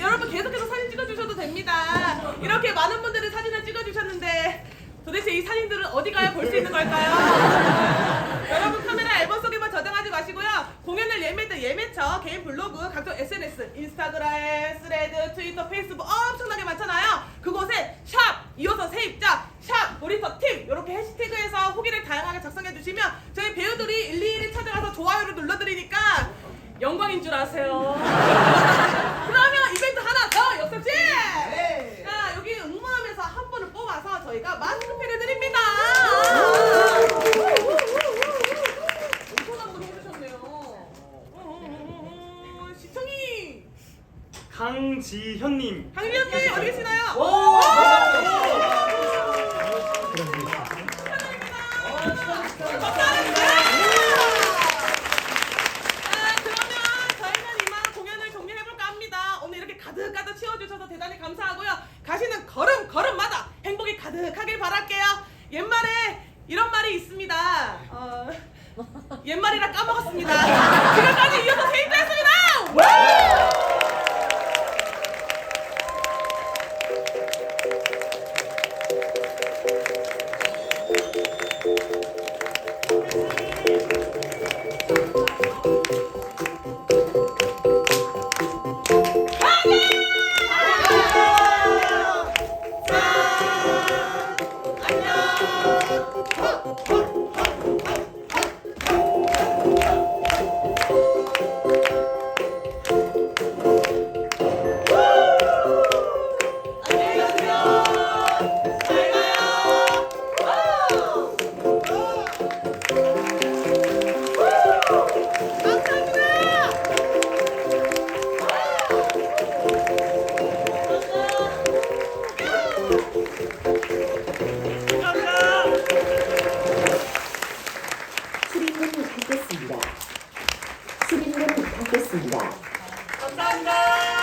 여러분 계속해서 사진 찍어주셔도 됩니다. 이렇게 많은 분들이 사진을 찍어주셨는데 도대체 이 사진들은 어디 가야 볼 수 있는 걸까요? 여러분 카메라 앨범 속에만 뭐 저장하지 마시고요. 공연을 예매할 때 예매처, 개인 블로그, 각종 SNS, 인스타그램, 스레드, 트위터, 페이스북 엄청나게 많잖아요. 줄 아세요. 그러면 이벤트 하나 더 씨. 네. 자 여기 응모하면서 한 분을 뽑아서 저희가 마스크팩을 드립니다. 엄청 한분 해주셨네요. 어, 시청이 강지현님 강지현님 어디 계시나요? 오! 자, 그러면 저희는 이만 공연을 종료해볼까 합니다. 오늘 이렇게 가득가득 채워주셔서 대단히 감사하고요. 가시는 걸음 걸음마다 행복이 가득하길 바랄게요. 옛말에 이런 말이 있습니다. 어, 옛말이라 까먹었습니다. 하겠습니다. 수빈님 부탁겠습니다 감사합니다.